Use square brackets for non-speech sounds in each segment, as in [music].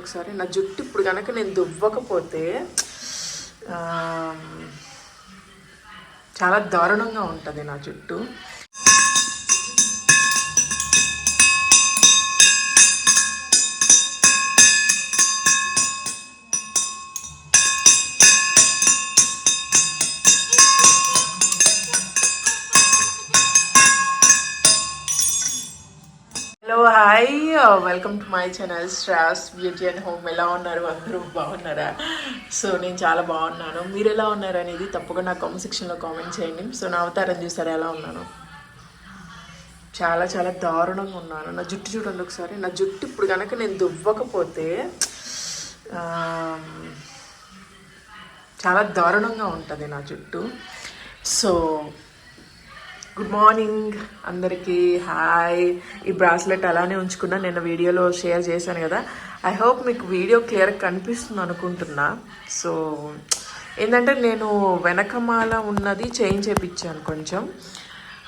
ఒకసారి నా జుట్టు ఇప్పుడు కనుక నేను దువ్వకపోతే చాలా దారుణంగా ఉంటుంది నా జుట్టు. Welcome to my channel straws beauty and home. ఎలా ఉన్నారు? అందరూ బాగున్నారా? సో నేను చాలా బాగున్నాను. మీరు ఎలా ఉన్నారు అనేది తప్పకుండా నా కామెంట్ సెక్షన్లో కామెంట్ చేయండి. సో నా అవతారం చూసారా? ఎలా ఉన్నాను? చాలా చాలా దారుణంగా ఉన్నాను. నా జుట్టు చూడండి ఒకసారి. నా జుట్టు ఇప్పుడు కనుక నేను దువ్వకపోతే చాలా దారుణంగా ఉంటుంది నా జుట్టు. సో గుడ్ మార్నింగ్ అందరికీ హాయ్. ఈ బ్రాస్లెట్ అలానే ఉంచుకున్నా. నేను వీడియోలో షేర్ చేశాను కదా. ఐ హోప్ మీకు వీడియో క్లియర్ కనిపిస్తుంది అనుకుంటున్నా. సో ఏంటంటే నేను వెనకమాల ఉన్నది చేంజ్ చేయించాను కొంచెం.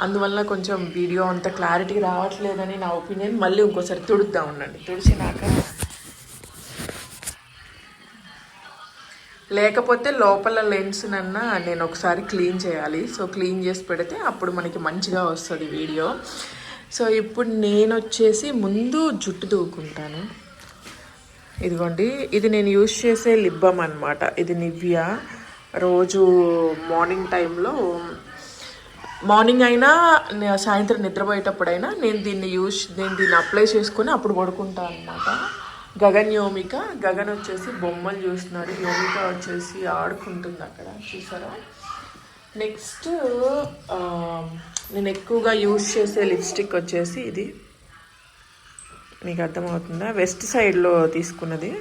అందువల్ల కొంచెం వీడియో అంత క్లారిటీ రావట్లేదని నా ఒపీనియన్ మళ్ళీ ఇంకోసారి తుడుద్దాం ఉండండి. తుడిచినాక లేకపోతే లోపల లెన్స్నన్నా నేను ఒకసారి క్లీన్ చేయాలి. సో క్లీన్ చేసి పెడితే అప్పుడు మనకి మంచిగా వస్తుంది వీడియో సో ఇప్పుడు నేను వచ్చేసి ముందు జుట్టు దూకుంటాను ఇదిగోండి ఇది నేను యూజ్ చేసే లిబ్బమ్ అనమాట ఇది నివ్యా. రోజు మార్నింగ్ టైంలో మార్నింగ్ అయినా సాయంత్రం నిద్రపోయేటప్పుడైనా నేను దీన్ని యూజ్ నేను దీన్ని అప్లై చేసుకొని అప్పుడు పడుకుంటాను అనమాట గగన్ యోమిక. గగన్ వచ్చేసి బొమ్మలు చూస్తున్నాడు. యోమిక వచ్చేసి ఆడుకుంటుంది అక్కడ. చూసారా? నెక్స్ట్ నేను ఎక్కువగా యూజ్ చేసే లిప్స్టిక్ వచ్చేసి ఇది. మీకు అర్థమవుతుందా? వెస్ట్ సైడ్లో తీసుకున్నది.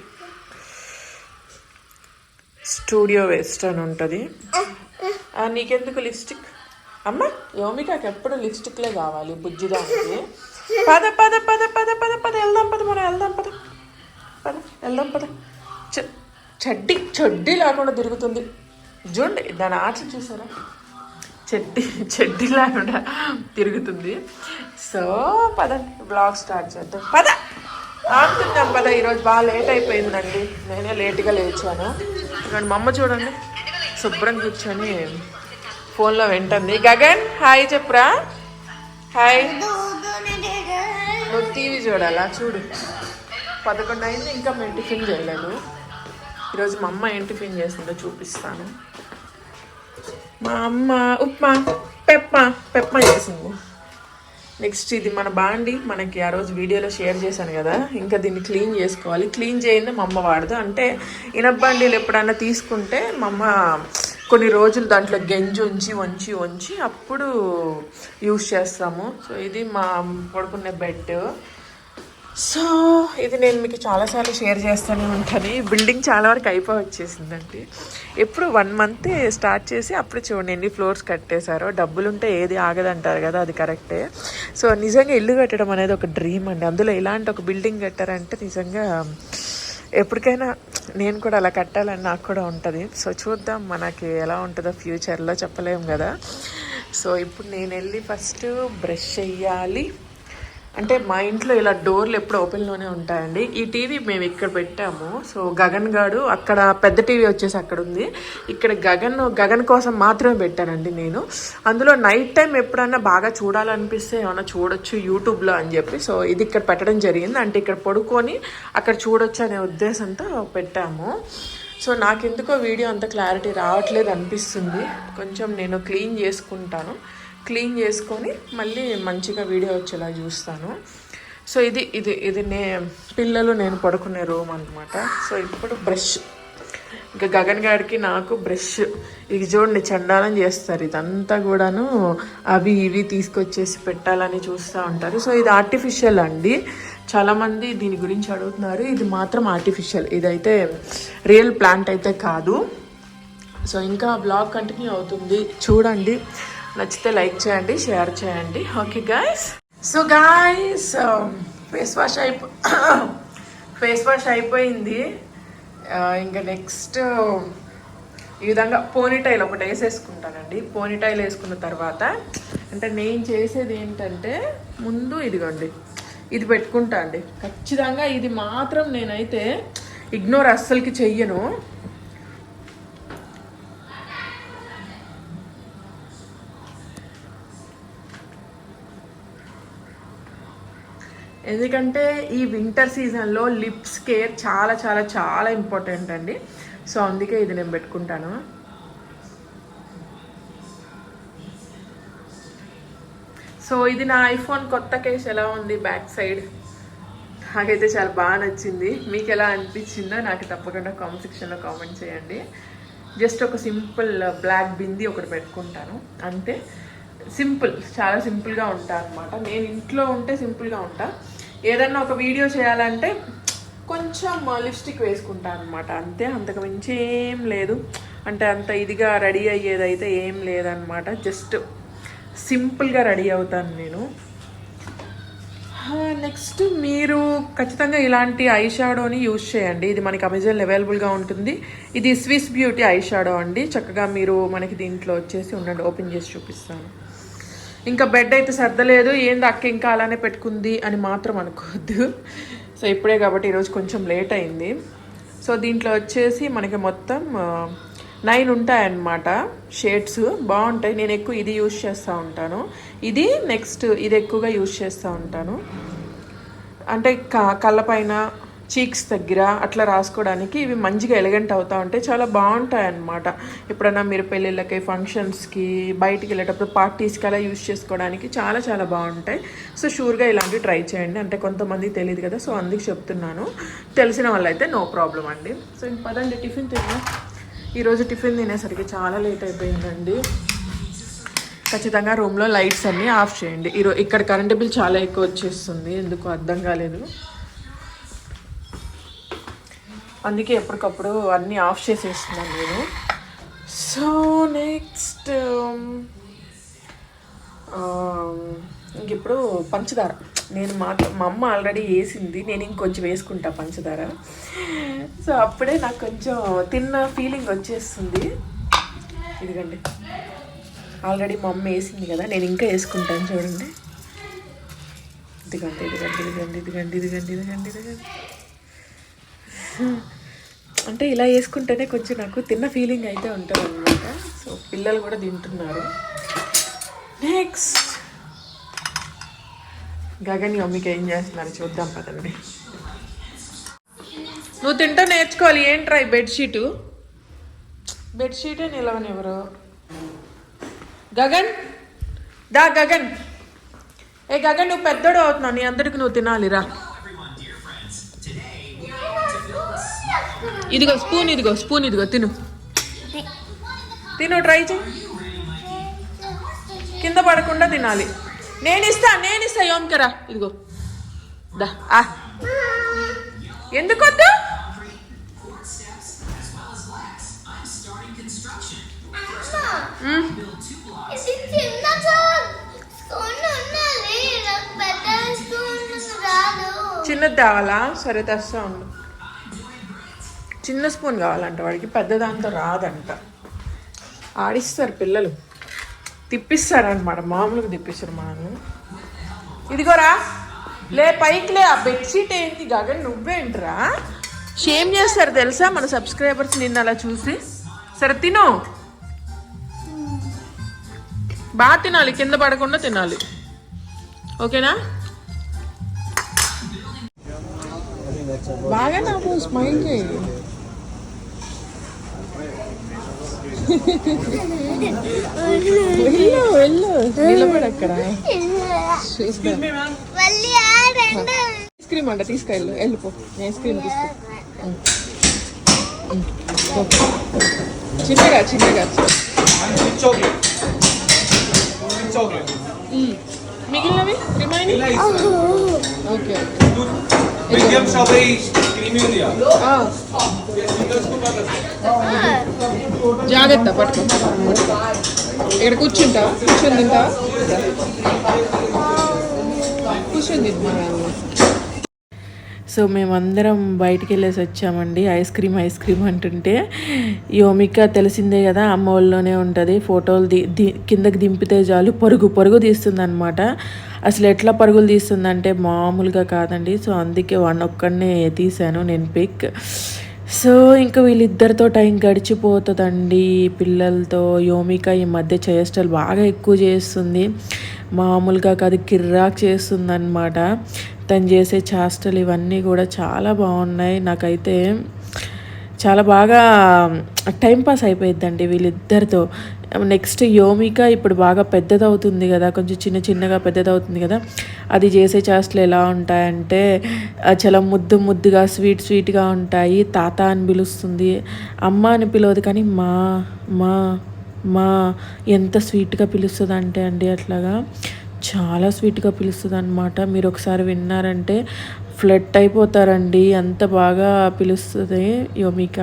స్టూడియో వెస్ట్ అని ఉంటుంది. నీకెందుకు లిప్స్టిక్? అమ్మ యోమికాకి ఎప్పుడు లిప్స్టిక్లే కావాలి బుజ్జిదానికి. పద పద పద పద పద పద వెళ్దాం పద మనం వెళ్దాం పద. పద వెళ్దాం పద. చెడ్డి చెడ్డి లేకుండా తిరుగుతుంది. చూడండి దాని ఆట చూసారా? చెడ్డి చెడ్డి లేకుండా తిరుగుతుంది. సో పద బ్లాగ్ స్టార్ట్ చేద్దాం. పద! ఆడుతున్నాం పద ఈరోజు బాగా లేట్ అయిపోయిందండి. నేనే లేట్గా లేచాను. ఇక్కడ మా అమ్మ చూడండి. శుభ్రం కూర్చొని ఫోన్లో వింటుంది. గగన్ హాయ్ చెప్పురా. హాయ్. నువ్వు టీవీ చూడాలా? చూడు. పదకొండు అయింది ఇంకా మేము టిఫిన్ చేయలేదు. ఈరోజు మా అమ్మ ఏం టిఫిన్ చేసిందో చూపిస్తాను. మా అమ్మ ఉప్మా పెప్ప పెప్ప చేసింది. నెక్స్ట్ ఇది మన బాండి మనకి ఆ రోజు వీడియోలో షేర్ చేశాను కదా ఇంకా దీన్ని క్లీన్ చేసుకోవాలి. క్లీన్ చేయండి మా అమ్మ వాడదు. అంటే ఇనబ్బాండీలు ఎప్పుడైనా తీసుకుంటే మా అమ్మ కొన్ని రోజులు దాంట్లో గెంజి ఉంచి వంచి వంచి అప్పుడు యూస్ చేస్తాము. సో ఇది మా పడుకునే బెడ్. సో ఇది నేను మీకు చాలాసార్లు షేర్ చేస్తూనే ఉంటాను. ఈ బిల్డింగ్ చాలా వరకు అయిపోయి వచ్చేసిందండి. ఎప్పుడు వన్ మంత్ స్టార్ట్ చేసి అప్పుడు చూడండి ఎన్ని ఫ్లోర్స్ కట్టేశారో. డబ్బులు ఉంటే ఏది ఆగదంటారు కదా అది కరెక్టే సో నిజంగా ఇల్లు కట్టడం అనేది ఒక డ్రీమ్ అండి. అందులో ఇలాంటి ఒక బిల్డింగ్ కట్టారంటే నిజంగా ఎప్పటికైనా నేను కూడా అలా కట్టాలని నాకు కూడా ఉంటుంది. సో చూద్దాం మనకి ఎలా ఉంటుందో ఫ్యూచర్లో చెప్పలేము కదా. సో ఇప్పుడు నేను వెళ్ళి ఫస్ట్ బ్రష్ చెయ్యాలి అంటే మా ఇంట్లో ఇలా డోర్లు ఎప్పుడు ఓపెన్లోనే ఉంటాయండి. ఈ టీవీ మేము ఇక్కడ పెట్టాము. సో గగన్ గాడు అక్కడ పెద్ద టీవీ వచ్చేసి అక్కడ ఉంది ఇక్కడ గగన్ గగన్ కోసం మాత్రమే పెట్టానండి నేను. అందులో నైట్ టైం ఎప్పుడన్నా బాగా చూడాలనిపిస్తే ఏమైనా చూడొచ్చు యూట్యూబ్లో అని చెప్పి. సో ఇది ఇక్కడ పెట్టడం జరిగింది. అంటే ఇక్కడ పడుకొని అక్కడ చూడొచ్చు అనే ఉద్దేశంతో పెట్టాము. సో నాకెందుకో వీడియో అంత క్లారిటీ రావట్లేదు అనిపిస్తుంది. కొంచెం నేను క్లీన్ చేసుకుంటాను. క్లీన్ చేసుకొని మళ్ళీ మంచిగా వీడియో వచ్చేలా చూస్తాను. సో ఇది ఇది ఇది నే పిల్లలు నేను పడుకునే రూమ్ అనమాట సో ఇప్పుడు బ్రష్. ఇంకా గగన్ గారికి నాకు బ్రష్. ఇది చూడండి చండాలం చేస్తారు. ఇదంతా కూడాను అవి ఇవి తీసుకొచ్చేసి పెట్టాలని చూస్తూ ఉంటారు. సో ఇది ఆర్టిఫిషియల్ అండి. చాలామంది దీని గురించి అడుగుతున్నారు. ఇది మాత్రం ఆర్టిఫిషియల్ ఇదైతే రియల్ ప్లాంట్ అయితే కాదు. సో ఇంకా బ్లాగ్ కంటిన్యూ అవుతుంది. చూడండి. నచ్చితే లైక్ చేయండి షేర్ చేయండి. Okay guys so guys face wash అయిపో [coughs] ఫేస్ వాష్ అయిపోయింది. ఇంకా నెక్స్ట్ ఈ విధంగా పోనీటైల్ ఒకటి వేసేసుకుంటానండి. పోనీటైల్ వేసుకున్న తర్వాత అంటే నేను చేసేది ఏంటంటే ముందు ఇదిగోండి ఇది పెట్టుకుంటా అండి. ఖచ్చితంగా ఇది మాత్రం నేనైతే ఇగ్నోర్ అస్సలకి చెయ్యను. ఎందుకంటే ఈ వింటర్ సీజన్లో లిప్స్ కేర్ చాలా చాలా చాలా ఇంపార్టెంట్ అండి. సో అందుకే ఇది నేను పెట్టుకుంటాను. సో ఇది నా ఐఫోన్ కొత్త కేస్ ఎలా ఉంది బ్యాక్ సైడ్ నాకైతే చాలా బాగా నచ్చింది. మీకు ఎలా అనిపించిందో నాకు తప్పకుండా కామెంట్ సెక్షన్లో కామెంట్ చేయండి. జస్ట్ ఒక సింపుల్ బ్లాక్ బింది ఒకటి పెట్టుకుంటాను. అంతే. సింపుల్ చాలా సింపుల్గా ఉంటా అనమాట నేను ఇంట్లో ఉంటే సింపుల్గా ఉంటా. ఏదన్నా ఒక వీడియో చేయాలంటే కొంచెం లిప్స్టిక్ వేసుకుంటాను అనమాట అంతే అంతకు మించి ఏం లేదు. అంటే అంత ఇదిగా రెడీ అయ్యేదైతే ఏం లేదనమాట జస్ట్ సింపుల్గా రెడీ అవుతాను నేను. నెక్స్ట్ మీరు ఖచ్చితంగా ఇలాంటి ఐ షాడోని యూజ్ చేయండి. ఇది మనకి అమెజాన్ అవైలబుల్గా ఉంటుంది. ఇది స్విస్ బ్యూటీ ఐ షాడో అండి. చక్కగా మీరు మనకి దీంట్లో వచ్చేసి ఉండండి. ఓపెన్ చేసి చూపిస్తాను. ఇంకా బెడ్ అయితే సర్దలేదు. ఏంది అక్క ఇంకా అలానే పెట్టుకుంది అని మాత్రం అనుకోవద్దు. సో ఇప్పుడే కాబట్టి ఈరోజు కొంచెం లేట్ అయింది. సో దీంట్లో వచ్చేసి మనకి మొత్తం నైన్ ఉంటాయన్నమాట షేడ్స్ బాగుంటాయి. నేను ఎక్కువ ఇది యూజ్ చేస్తూ ఉంటాను. ఇది నెక్స్ట్ ఇది ఎక్కువగా యూజ్ చేస్తూ ఉంటాను. అంటే క కళ్ళపైన చీక్స్ దగ్గర అట్లా రాసుకోవడానికి ఇవి మంచిగా ఎలిగెంట్ అవుతా ఉంటాయి చాలా బాగుంటాయి అన్నమాట ఎప్పుడైనా మీరు పెళ్ళిళ్ళకి ఫంక్షన్స్కి బయటికి వెళ్ళేటప్పుడు పార్టీస్కి అలా యూజ్ చేసుకోవడానికి చాలా చాలా బాగుంటాయి. సో షూర్గా ఇలాంటివి ట్రై చేయండి. అంటే కొంతమంది తెలియదు కదా సో అందుకు చెప్తున్నాను. తెలిసిన వాళ్ళైతే నో ప్రాబ్లం అండి. సో ఇంక పదండి టిఫిన్ తిన్నా ఈరోజు టిఫిన్ తినేసరికి చాలా లేట్ అయిపోయిందండి. ఖచ్చితంగా రూమ్లో లైట్స్ అన్నీ ఆఫ్ చేయండి. ఈరోజు ఇక్కడ కరెంట్ బిల్ చాలా ఎక్కువ వచ్చేస్తుంది. ఎందుకు అర్థం కాలేదు. అందుకే ఎప్పటికప్పుడు అన్నీ ఆఫ్ చేసేస్తున్నాను నేను. సో నెక్స్ట్ um, um, ఇంకెప్పుడు పంచదార. నేను మా మా అమ్మ ఆల్రెడీ వేసింది. నేను ఇంకొంచెం వేసుకుంటా పంచదార. సో అప్పుడే నాకు కొంచెం తిన్న ఫీలింగ్ వచ్చేస్తుంది. ఇదిగండి. ఆల్రెడీ మా అమ్మ వేసింది కదా నేను ఇంకా వేసుకుంటాను చూడండి. ఇదిగండి ఇదిగండి ఇదిగండి ఇదిగండి ఇదిగండి ఇదిగండి ఇదిగండి. అంటే ఇలా వేసుకుంటేనే కొంచెం నాకు తిన్న ఫీలింగ్ అయితే ఉంటుంది అనమాట సో పిల్లలు కూడా తింటున్నారు. నెక్స్ట్ గగన్ మమ్మీకి ఏం చేస్తున్నారు? చూద్దాం పదండి. నువ్వు తింటా నేర్చుకోవాలి. ఏంట్రా ఈ బెడ్షీటు బెడ్షీటే నిలవనివ్వరు గగన్? దా గగన్. ఏ గగన్ నువ్వు పెద్దోడు అవుతున్నావు. నీ అందరికి నువ్వు తినాలిరా. ఇదిగో స్పూన్ ఇదిగో స్పూన్ ఇదిగో తిను. తిను ట్రై చేయి కింద పడకుండా తినాలి. నేను ఇస్తా నేను ఇస్తా యోమ్కరా ఇదిగో. దా ఆ. ఎందుకు వద్దు చిన్నది తేవాలా? సరే తెస్తా ఉండు. చిన్న స్పూన్ కావాలంట వాడికి పెద్ద దాంతో రాదంట. ఆడిస్తారు పిల్లలు. తిప్పిస్తారనమాట మామూలుగా తిప్పిస్తారు మనల్ని. ఇదిగోరా లే పైకి లే ఆ బెడ్షీట్ ఏంటి? గగన్ నువ్వేంట్రా? షేమ్ చేస్తారు తెలుసా మన సబ్స్క్రైబర్స్ నిన్న అలా చూసి? సరే తిను. బాగా తినాలి కింద పడకుండా తినాలి. ఓకేనా? బాగా నాకు స్మైల్ చేయి. వెళ్ళు వెళ్ళు నిలబడి అక్కడ మళ్ళీ ఆ రెండు ఐస్ క్రీమ్ అంట తీసుకెళ్ళు వెళ్ళిపో నేను ఐస్ క్రీమ్ తీసుకో ఉమ్. ఉమ్. పో. చిన్నగా చిన్నగా chocolate. chocolate. ఉమ్. మిగిలినవి remaining okay Medium strawberry creamy ఉంది ఆ, జాగ్రత్త పట్టుకో. ఇక్కడ కూర్చుంటా కూర్చొని తింటా. కూర్చొని తింటున్నా సో మేమందరం బయటికి వెళ్ళేసి వచ్చామండి. ఐస్ క్రీమ్ ఐస్ క్రీమ్ అంటుంటే యోమిక తెలిసిందే కదా అమ్మ వాళ్ళలోనే ఉంటుంది. ఫోటోలు ది ది కిందకి దింపితే చాలు పరుగు పరుగు తీస్తుంది అనమాట అసలు ఎట్లా పరుగులు తీస్తుందంటే మామూలుగా కాదండి. సో అందుకే వన్ ఒక్కడనే తీశాను నేను పిక్. సో ఇంకా వీళ్ళిద్దరితో టైం గడిచిపోతుందండి పిల్లలతో. యోమిక ఈ మధ్య చేష్టలు బాగా ఎక్కువ చేస్తుంది. మామూలుగా కాదు కిర్రాక్ చేస్తుందన్నమాట. తను చేసే చేష్టలు ఇవన్నీ కూడా చాలా బాగున్నాయి. నాకైతే చాలా బాగా టైంపాస్ అయిపోయిద్దండి వీళ్ళిద్దరితో. నెక్స్ట్ యోమిక ఇప్పుడు బాగా పెద్దదవుతుంది కదా కొంచెం చిన్న చిన్నగా పెద్దదవుతుంది కదా అది చేసే చేష్టలు ఎలా ఉంటాయంటే చాలా ముద్దు ముద్దుగా స్వీట్ స్వీట్గా ఉంటాయి. తాత అని పిలుస్తుంది అమ్మ అని పిలవదు కానీ మా మా మా ఎంత స్వీట్గా పిలుస్తుంది అంటే అండి అట్లాగా. చాలా స్వీట్గా పిలుస్తుంది అనమాట మీరు ఒకసారి విన్నారంటే ఫ్లడ్ అయిపోతారండి. అంత బాగా పిలుస్తుంది యోమిక.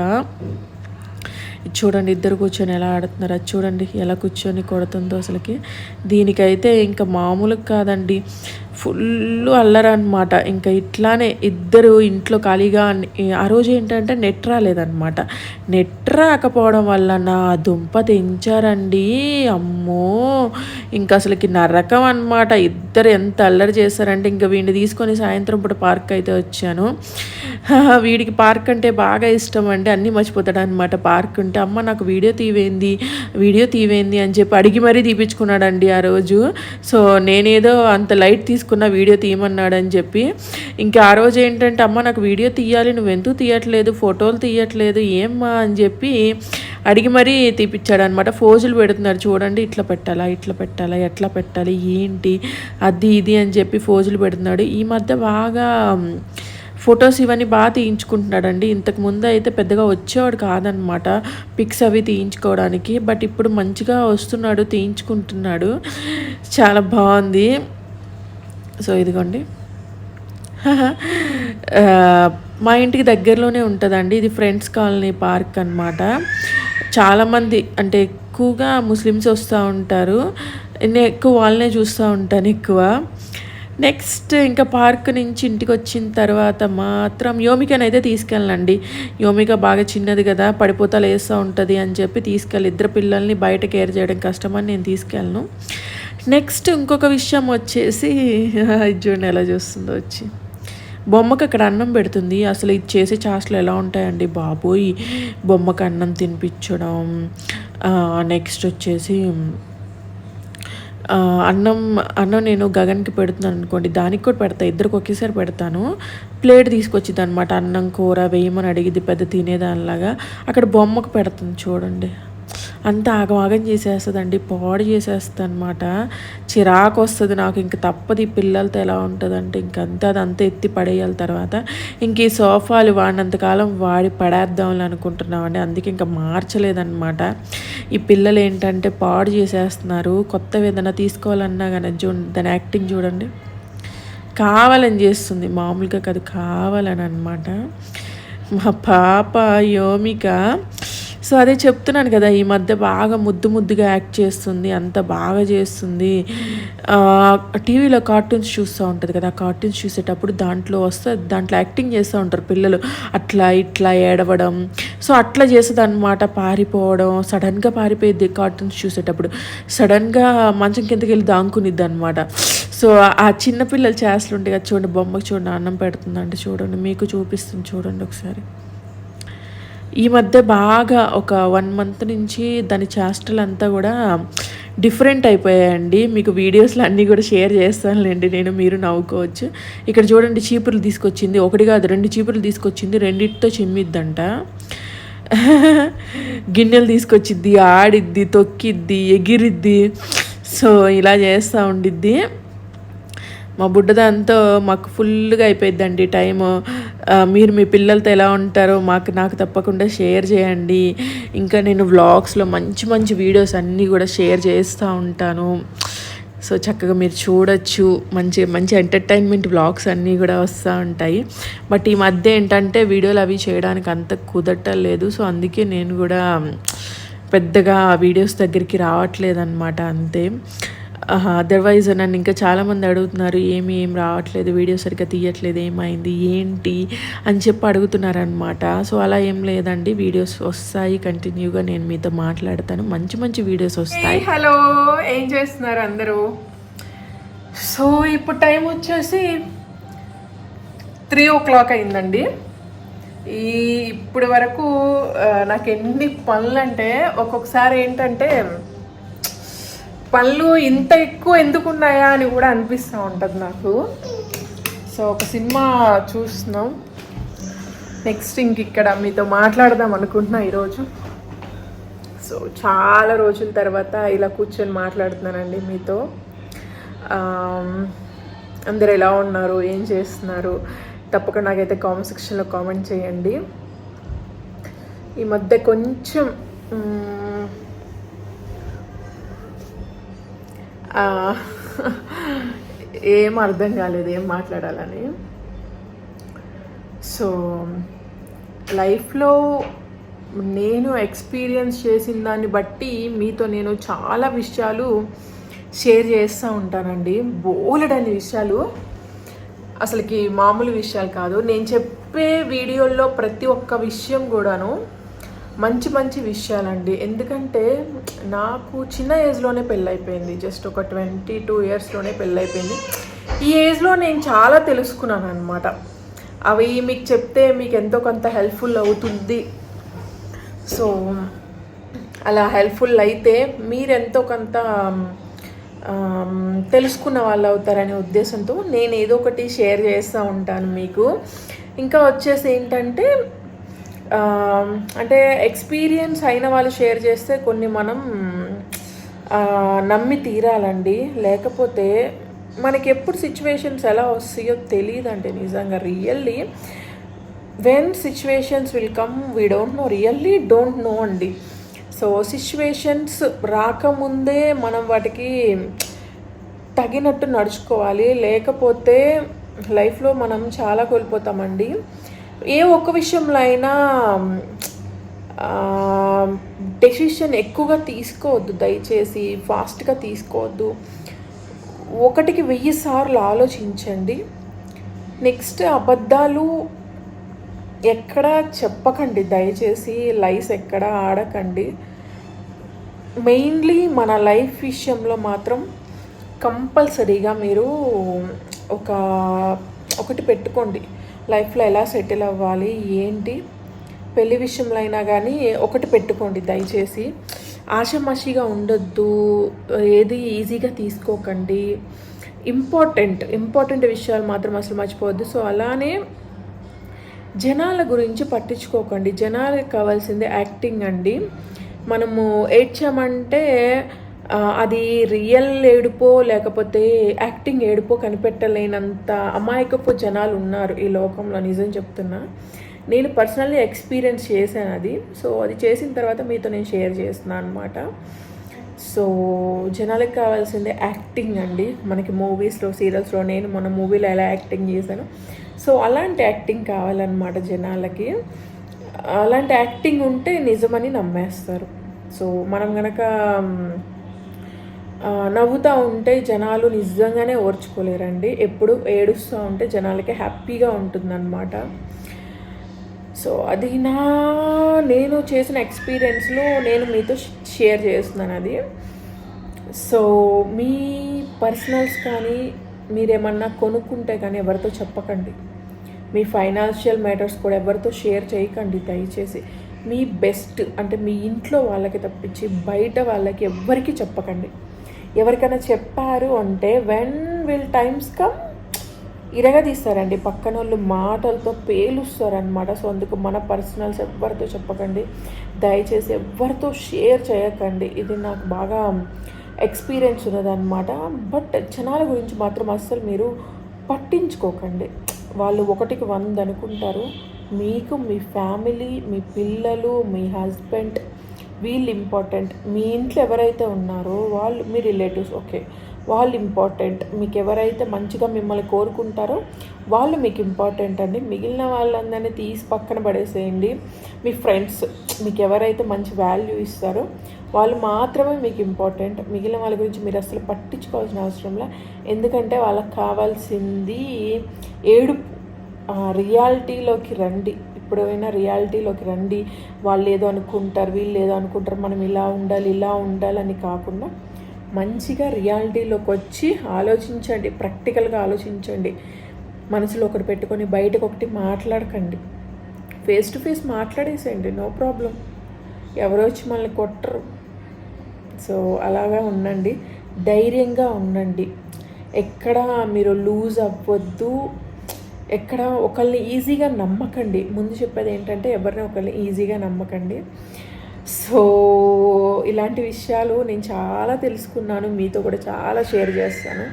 చూడండి ఇద్దరు కూర్చొని ఎలా ఆడుతున్నారు. అది చూడండి ఎలా కూర్చొని కొడుతుందో అసలుకి. దీనికైతే ఇంకా మామూలు కాదండి. ఫుల్ అల్లరనమాట ఇంకా ఇట్లానే ఇద్దరు ఇంట్లో ఖాళీగా ఆ రోజు ఏంటంటే నెట్ రాలేదనమాట నెట్ రాకపోవడం వల్ల నా దుంప తెంచారండి. అమ్మో! ఇంకా అసలుకి నరకం అనమాట ఇద్దరు ఎంత అల్లరి చేస్తారంటే ఇంకా వీడిని తీసుకొని సాయంత్రం పూట పార్క్ అయితే వచ్చాను. వీడికి పార్క్ అంటే బాగా ఇష్టం అండి. అన్నీ మర్చిపోతాడు అనమాట పార్క్ ఉంటే అమ్మ నాకు వీడియో తీవేంది? వీడియో తీవేంది? అని చెప్పి అడిగి మరీ తీపించుకున్నాడండి ఆ రోజు. సో నేనేదో అంత లైట్ తీసుకున్న వీడియో తీయమన్నాడని చెప్పి. ఇంకా ఆ రోజు ఏంటంటే అమ్మ నాకు వీడియో తీయాలి నువ్వు ఎందుకు తీయట్లేదు? ఫోటోలు తీయట్లేదు ఏమ్మా? అని చెప్పి అడిగి మరీ తీపిచ్చాడు అనమాట ఫోజులు పెడుతున్నారు చూడండి ఇట్లా పెట్టాలా ఇట్లా పెట్టాలా ఎట్లా పెట్టాలి ఏంటి అది ఇది అని చెప్పి ఫోజులు పెడుతున్నాడు. ఈ మధ్య బాగా ఫొటోస్ ఇవన్నీ బాగా తీయించుకుంటున్నాడండి. ఇంతకు ముందు అయితే పెద్దగా వచ్చేవాడు కాదనమాట పిక్స్ అవి తీయించుకోవడానికి. బట్ ఇప్పుడు మంచిగా వస్తున్నాడు తీయించుకుంటున్నాడు. చాలా బాగుంది. సో ఇదిగోండి. [laughs] మా ఇంటికి దగ్గరలోనే ఉంటుందండి. ఇది ఫ్రెండ్స్ కాలనీ పార్క్ అనమాట చాలామంది అంటే ఎక్కువగా ముస్లిమ్స్ వస్తూ ఉంటారు. నేను ఎక్కువ వాళ్ళనే చూస్తూ ఉంటాను ఎక్కువ. నెక్స్ట్ ఇంకా పార్క్ నుంచి ఇంటికి వచ్చిన తర్వాత మాత్రం యోమికని అయితే తీసుకెళ్ళండి. యోమిక బాగా చిన్నది కదా పడిపోతా లేస్తూ ఉంటుంది అని చెప్పి తీసుకెళ్ళి ఇద్దరు పిల్లల్ని బయట కేర్ చేయడం కష్టమని నేను తీసుకెళ్ళను. నెక్స్ట్ ఇంకొక విషయం వచ్చేసి [laughs] చూడండి ఎలా చూస్తుందో వచ్చి. బొమ్మకి అక్కడ అన్నం పెడుతుంది. అసలు ఇది చేసే చాస్లు ఎలా ఉంటాయండి బాబోయ్. బొమ్మకి అన్నం తినిపించడం నెక్స్ట్ వచ్చేసి అన్నం అన్నం నేను గగన్కి పెడుతున్నాను అనుకోండి. దానికి కూడా పెడతా ఇద్దరికి ఒకేసారి పెడతాను. ప్లేట్ తీసుకొచ్చింది అనమాట అన్నం కూర వేయమని అడిగింది పెద్ద తినేదానిలాగా. అక్కడ బొమ్మకు పెడుతుంది చూడండి. అంత ఆగమాగం చేసేస్తుందండి. పాడు చేసేస్తుంది అనమాట చిరాకు వస్తుంది నాకు. ఇంక తప్పదు ఈ పిల్లలతో ఎలా ఉంటుందంటే ఇంకంతా అదంతా ఎత్తి పడేయాలి తర్వాత. ఇంక ఈ సోఫాలు వాడినంతకాలం వాడి పడేద్దాం అనుకుంటున్నామండి. అందుకే ఇంకా మార్చలేదన్నమాట. ఈ పిల్లలు ఏంటంటే పాడు చేసేస్తున్నారు. కొత్తవి ఏదైనా తీసుకోవాలన్నా కానీ చూ దాని యాక్టింగ్ చూడండి. కావాలని చేస్తుంది. మామూలుగా కాదు కావాలని అనమాట మా పాప యోమిక సో అదే చెప్తున్నాను కదా ఈ మధ్య బాగా ముద్దు ముద్దుగా యాక్ట్ చేస్తుంది అంత బాగా చేస్తుంది. టీవీలో కార్టూన్స్ చూస్తూ ఉంటుంది కదా కార్టూన్స్ చూసేటప్పుడు దాంట్లో వస్తే దాంట్లో యాక్టింగ్ చేస్తూ ఉంటారు పిల్లలు. అట్లా ఇట్లా ఏడవడం సో అట్లా చేస్తుంది పారిపోవడం సడన్గా పారిపోయేది కార్టూన్స్ చూసేటప్పుడు. సడన్గా మంచం కిందకి వెళ్ళి దాంకునిద్ది అనమాట సో ఆ చిన్నపిల్లలు చేస్తలు ఉంటాయి కదా చూడండి బొమ్మకి చూడండి అన్నం పెడుతుందంటే చూడండి మీకు చూపిస్తుంది చూడండి ఒకసారి. ఈ మధ్య బాగా ఒక వన్ మంత్ నుంచి దాని చేష్టలంతా కూడా డిఫరెంట్ అయిపోయాయండి. మీకు వీడియోస్లో అన్నీ కూడా షేర్ చేస్తానులేండి. నేను మీరు నవ్వుకోవచ్చు. ఇక్కడ చూడండి చీపుర్లు తీసుకొచ్చింది. ఒకటి కాదు రెండు చీపుర్లు తీసుకొచ్చింది. రెండిటితో చిమ్మిద్దంట. [laughs] గిన్నెలు తీసుకొచ్చిద్ది ఆడిద్ది తొక్కిద్ది ఎగిరిద్ది. సో ఇలా చేస్తూ ఉండిద్ది. మా బుడ్డదంతా మాకు ఫుల్గా అయిపోయిద్దండి టైం మీరు మీ పిల్లలతో ఎలా ఉంటారో మాకు నాకు తప్పకుండా షేర్ చేయండి. ఇంకా నేను వ్లాగ్స్లో మంచి మంచి వీడియోస్ అన్నీ కూడా షేర్ చేస్తూ ఉంటాను. సో చక్కగా మీరు చూడొచ్చు. మంచి మంచి ఎంటర్టైన్మెంట్ వ్లాగ్స్ అన్నీ కూడా వస్తూ ఉంటాయి. బట్ ఈ మధ్య ఏంటంటే వీడియోలు అవి చేయడానికి అంత కుదరటలేదు. సో అందుకే నేను కూడా పెద్దగా వీడియోస్ దగ్గరికి రావట్లేదన్నమాట అంతే. అదర్వైజ్ నన్ను ఇంకా చాలామంది అడుగుతున్నారు ఏమి ఏం రావట్లేదు వీడియో సరిగ్గా తీయట్లేదు ఏమైంది ఏంటి? అని చెప్పి అడుగుతున్నారనమాట సో అలా ఏం లేదండి వీడియోస్ వస్తాయి కంటిన్యూగా నేను మీతో మాట్లాడతాను. మంచి మంచి వీడియోస్ వస్తాయి. హలో ఏం చేస్తున్నారు అందరూ? సో ఇప్పుడు టైం వచ్చేసి త్రీ ఓ క్లాక్ అయిందండి. ఈ ఇప్పటి వరకు నాకు ఎన్ని పనులు అంటే ఒక్కొక్కసారి ఏంటంటే పనులు ఇంత ఎక్కువ ఎందుకున్నాయా అని కూడా అనిపిస్తూ ఉంటుంది నాకు. సో ఒక సినిమా చూస్తున్నాం. నెక్స్ట్ ఇంక ఇక్కడ మీతో మాట్లాడదాం అనుకుంటున్నా ఈరోజు. సో చాలా రోజుల తర్వాత ఇలా కూర్చొని మాట్లాడుతున్నానండి మీతో. అందరు ఎలా ఉన్నారు? ఏం చేస్తున్నారు? తప్పకుండా నాకైతే కామెంట్ సెక్షన్లో కామెంట్ చేయండి. ఈ మధ్య కొంచెం [laughs] ఏం అర్థం కాలేదు ఏం మాట్లాడాలని. సో లైఫ్లో నేను ఎక్స్పీరియన్స్ చేసిన దాన్ని బట్టి మీతో నేను చాలా విషయాలు షేర్ చేస్తూ ఉంటానండి. బోలెడని విషయాలు. అసలుకి మామూలు విషయాలు కాదు. నేను చెప్పే వీడియోల్లో ప్రతి ఒక్క విషయం కూడాను మంచి మంచి విషయాలండి. ఎందుకంటే నాకు చిన్న ఏజ్లోనే పెళ్ళైపోయింది. జస్ట్ ఒక ట్వంటీ టూ ఇయర్స్లోనే పెళ్ళైపోయింది. ఈ ఏజ్లో నేను చాలా తెలుసుకున్నాను అనమాట అవి మీకు చెప్తే మీకు ఎంతో కొంత హెల్ప్ఫుల్ అవుతుంది. సో అలా హెల్ప్ఫుల్ అయితే మీరెంతో కొంత తెలుసుకున్న వాళ్ళు అవుతారనే ఉద్దేశంతో నేను ఏదో ఒకటి షేర్ చేస్తూ ఉంటాను మీకు. ఇంకా వచ్చేసి ఏంటంటే అంటే ఎక్స్పీరియన్స్ అయిన వాళ్ళు షేర్ చేస్తే కొన్ని మనం నమ్మి తీరాలండి. లేకపోతే మనకి ఎప్పుడు సిచ్యువేషన్స్ ఎలా వస్తాయో తెలియదండి నిజంగా. Really when situations will come we don't know really don't know అండి. సో సిచ్యువేషన్స్ రాకముందే మనం వాటికి తగినట్టు నడుచుకోవాలి. లేకపోతే లైఫ్లో మనం చాలా కోల్పోతామండి. ఏ ఒక్క విషయంలో అయినా డెసిషన్ ఎక్కువగా తీసుకోవద్దు. దయచేసి ఫాస్ట్గా తీసుకోవద్దు. ఒకటికి వెయ్యి సార్లు ఆలోచించండి. నెక్స్ట్ అబద్ధాలు ఎక్కడ చెప్పకండి. దయచేసి లైఫ్ ఎక్కడ ఆడకండి. మెయిన్లీ మన లైఫ్ విషయంలో మాత్రం కంపల్సరీగా మీరు ఒక ఒకటి పెట్టుకోండి. లైఫ్లో ఎలా సెటిల్ అవ్వాలి? ఏంటి? పెళ్ళి విషయంలో అయినా కానీ ఒకటి పెట్టుకోండి దయచేసి. ఆషమాషిగా ఉండొద్దు. ఏది ఈజీగా తీసుకోకండి. ఇంపార్టెంట్ ఇంపార్టెంట్ విషయాలు మాత్రం అసలు మర్చిపోవద్దు. సో అలానే జనాల గురించి పట్టించుకోకండి. జనాలకు కావాల్సింది యాక్టింగ్ అండి. మనము ఏడ్చామంటే అది రియల్ ఏడుపో లేకపోతే యాక్టింగ్ ఏడుపో కనిపెట్టలేనంత అమాయకపు జనాలు ఉన్నారు ఈ లోకంలో నిజం చెప్తున్నా. నేను పర్సనల్లీ ఎక్స్పీరియన్స్ చేశాను అది. సో అది చేసిన తర్వాత మీతో నేను షేర్ చేస్తున్నాను అనమాట సో జనాలకు కావాల్సిందే యాక్టింగ్ అండి. మనకి మూవీస్లో సీరియల్స్లో నేను మన మూవీలో ఎలా యాక్టింగ్ చేశాను. సో అలాంటి యాక్టింగ్ కావాలన్నమాట జనాలకి. అలాంటి యాక్టింగ్ ఉంటే నిజమని నమ్మేస్తారు. సో మనం గనక నవ్వుతూ ఉంటే జనాలు నిజంగానే ఓర్చుకోలేరండి. ఎప్పుడు ఏడుస్తూ ఉంటే జనాలకి హ్యాపీగా ఉంటుందన్నమాట. సో అది నా నేను చేసిన ఎక్స్పీరియన్స్లో నేను మీతో షేర్ చేస్తున్నాను అది. సో మీ పర్సనల్స్ కానీ మీరేమన్నా కొనుక్కుంటే కానీ ఎవరితో చెప్పకండి. మీ ఫైనాన్షియల్ మ్యాటర్స్ కూడా ఎవరితో షేర్ చేయకండి దయచేసి. మీ బెస్ట్ అంటే మీ ఇంట్లో వాళ్ళకి తప్పించి బయట వాళ్ళకి ఎవ్వరికీ చెప్పకండి. ఎవరికైనా చెప్పారు అంటే వెన్ విల్ టైమ్స్ కమ్ ఇరగదీస్తారండి. పక్కన వాళ్ళు మాటలతో పేలుస్తారనమాట సో అందుకు మన పర్సనల్స్ ఎవరితో చెప్పకండి. దయచేసి ఎవరితో షేర్ చేయకండి. ఇది నాకు బాగా ఎక్స్పీరియన్స్ ఉన్నదనమాట బట్ జనాల గురించి మాత్రం అస్సలు మీరు పట్టించుకోకండి. వాళ్ళు ఒకటికి వంద అనుకుంటారు మీకు మీ ఫ్యామిలీ మీ పిల్లలు మీ హస్బెండ్ వీళ్ళు ఇంపార్టెంట్ మీ ఇంట్లో ఎవరైతే ఉన్నారో వాళ్ళు మీ రిలేటివ్స్ ఓకే వాళ్ళు ఇంపార్టెంట్ మీకు ఎవరైతే మంచిగా మిమ్మల్ని కోరుకుంటారో వాళ్ళు మీకు ఇంపార్టెంట్ అండి. మిగిలిన వాళ్ళందరినీ తీసి పక్కన పడేసేయండి. మీ ఫ్రెండ్స్ మీకు ఎవరైతే మంచి వాల్యూ ఇస్తారో వాళ్ళు మాత్రమే మీకు ఇంపార్టెంట్ మిగిలిన వాళ్ళ గురించి మీరు అసలు పట్టించుకోవాల్సిన అవసరంలా ఎందుకంటే వాళ్ళకి కావాల్సింది ఏడుపు రియాలిటీలోకి రండి. ఎప్పుడైనా రియాలిటీలోకి రండి. వాళ్ళు ఏదో అనుకుంటారు వీళ్ళు ఏదో అనుకుంటారు మనం ఇలా ఉండాలి ఇలా ఉండాలని కాకుండా మంచిగా రియాలిటీలోకి వచ్చి ఆలోచించండి ప్రాక్టికల్గా ఆలోచించండి. మనసులో ఒకటి పెట్టుకొని బయటకు ఒకటి మాట్లాడకండి. ఫేస్ టు ఫేస్ మాట్లాడేసేయండి నో ప్రాబ్లం ఎవరో వచ్చి మనల్ని కొట్టరు. సో అలాగా ఉండండి. ధైర్యంగా ఉండండి. ఎక్కడ మీరు లూజ్ అవ్వద్దు. ఎక్కడ ఒకళ్ళని ఈజీగా నమ్మకండి. ముందు చెప్పేది ఏంటంటే ఎవరిని ఒకళ్ళని ఈజీగా నమ్మకండి. సో ఇలాంటి విషయాలు నేను చాలా తెలుసుకున్నాను. మీతో కూడా చాలా షేర్ చేస్తాను.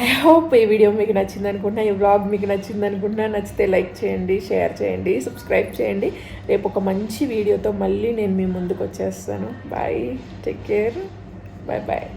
ఐ హోప్ ఈ వీడియో మీకు నచ్చింది అనుకుంటున్నా. ఈ వ్లాగ్ మీకు నచ్చింది అనుకుంటున్నా. నచ్చితే లైక్ చేయండి షేర్ చేయండి సబ్స్క్రైబ్ చేయండి. రేపు ఒక మంచి వీడియోతో మళ్ళీ నేను మీ ముందుకు వచ్చేస్తాను. Bye take care bye bye